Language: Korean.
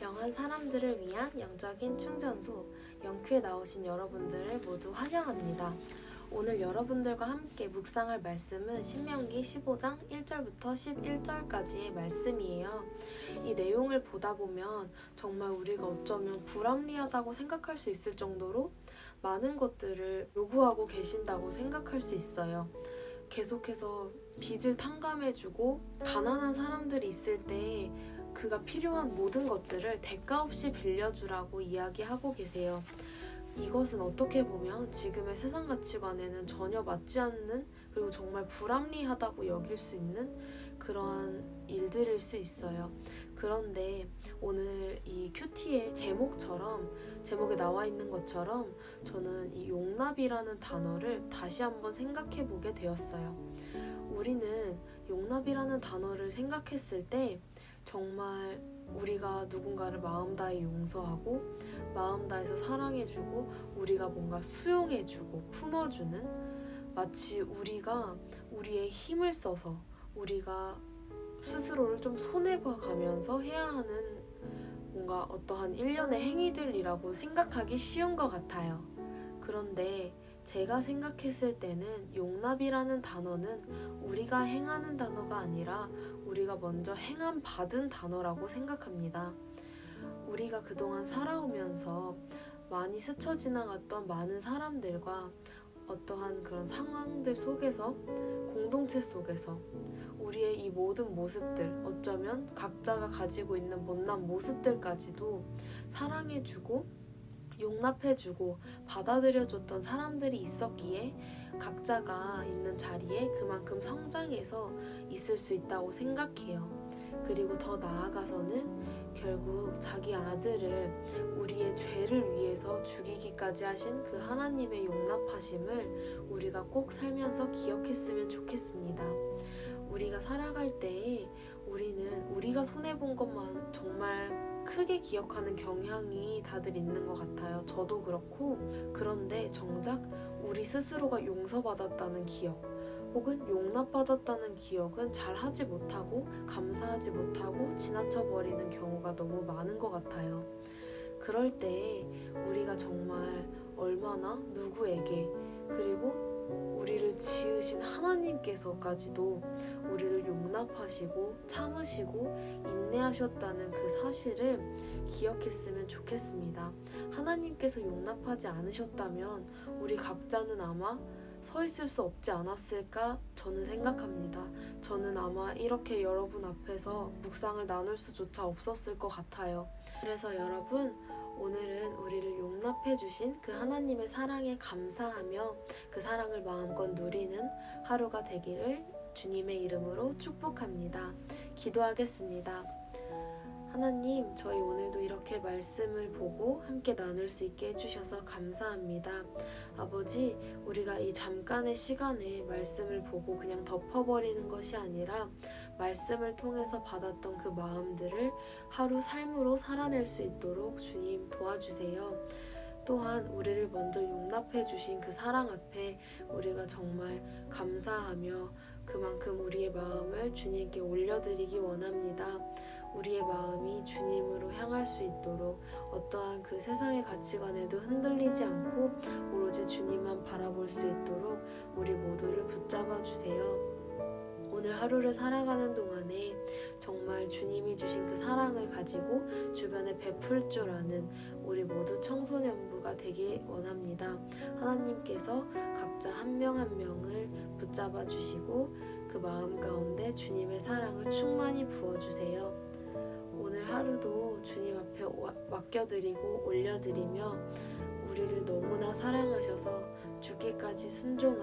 영한 사람들을 위한 영적인 충전소 영큐에 나오신 여러분들을 모두 환영합니다. 오늘 여러분들과 함께 묵상할 말씀은 신명기 15장 1절부터 11절까지의 말씀이에요. 이 내용을 보다 보면 정말 우리가 어쩌면 불합리하다고 생각할 수 있을 정도로 많은 것들을 요구하고 계신다고 생각할 수 있어요. 계속해서 빚을 탕감해주고 가난한 사람들이 있을 때 그가 필요한 모든 것들을 대가 없이 빌려주라고 이야기하고 계세요. 이것은 어떻게 보면 지금의 세상 가치관에는 전혀 맞지 않는 그리고 정말 불합리하다고 여길 수 있는 그런 일들일 수 있어요. 그런데 오늘 이 큐티의 제목처럼 제목에 나와 있는 것처럼 저는 이 용납이라는 단어를 다시 한번 생각해 보게 되었어요. 우리는 용납이라는 단어를 생각했을 때 정말 우리가 누군가를 마음 다해 용서하고 마음 다해서 사랑해주고 우리가 뭔가 수용해주고 품어주는 마치 우리가 우리의 힘을 써서 우리가 스스로를 좀 손해봐 가면서 해야 하는 뭔가 어떠한 일련의 행위들이라고 생각하기 쉬운 것 같아요. 그런데 제가 생각했을 때는 용납이라는 단어는 우리가 행하는 단어가 아니라 우리가 먼저 행함 받은 단어라고 생각합니다. 우리가 그동안 살아오면서 많이 스쳐 지나갔던 많은 사람들과 어떠한 그런 상황들 속에서 공동체 속에서 우리의 이 모든 모습들 어쩌면 각자가 가지고 있는 못난 모습들까지도 사랑해주고 용납해주고 받아들여줬던 사람들이 있었기에 각자가 있는 자리에 그만큼 성장해서 있을 수 있다고 생각해요. 그리고 더 나아가서는 결국 자기 아들을 우리의 죄를 위해서 죽이기까지 하신 그 하나님의 용납하심을 우리가 꼭 살면서 기억했으면 좋겠습니다. 우리가 살아갈 때에 우리는 우리가 손해본 것만 정말 크게 기억하는 경향이 다들 있는 것 같아요. 저도 그렇고 그런데 정작 우리 스스로가 용서받았다는 기억 혹은 용납받았다는 기억은 잘 하지 못하고 감사하지 못하고 지나쳐 버리는 경우가 너무 많은 것 같아요. 그럴 때 우리가 정말 얼마나 누구에게 그리고 우리를 지으신 하나님께서까지도 우리를 용납하시고 참으시고 인내하셨다는 그 사실을 기억했으면 좋겠습니다. 하나님께서 용납하지 않으셨다면 우리 각자는 아마 서 있을 수 없지 않았을까 저는 생각합니다. 저는 아마 이렇게 여러분 앞에서 묵상을 나눌 수조차 없었을 것 같아요. 그래서 여러분 오늘은 우리를 용납해 주신 그 하나님의 사랑에 감사하며 그 사랑을 마음껏 누리는 하루가 되기를 주님의 이름으로 축복합니다. 기도하겠습니다. 하나님, 저희 오늘도 이렇게 말씀을 보고 함께 나눌 수 있게 해주셔서 감사합니다. 아버지, 우리가 이 잠깐의 시간에 말씀을 보고 그냥 덮어버리는 것이 아니라 말씀을 통해서 받았던 그 마음들을 하루 삶으로 살아낼 수 있도록 주님 도와주세요. 또한 우리를 먼저 용납해 주신 그 사랑 앞에 우리가 정말 감사하며 그만큼 우리의 마음을 주님께 올려드리기 원합니다. 우리의 마음이 주님으로 향할 수 있도록 어떠한 그 세상의 가치관에도 흔들리지 않고 오로지 주님만 바라볼 수 있도록 우리 모두를 붙잡아 주세요. 오늘 하루를 살아가는 동안에 정말 주님이 주신 그 사랑을 가지고 주변에 베풀 줄 아는 우리 모두 청소년부가 되길 원합니다. 하나님께서 각 자 한명한 명을 붙잡아 주시고 그 마음 가운데 주님의 사랑을 충만히 부어 주세요. 오늘 하루도 주님 앞에 맡겨드리고 올려드리며 우리를 너무나 사랑하셔서 죽기까지 순종하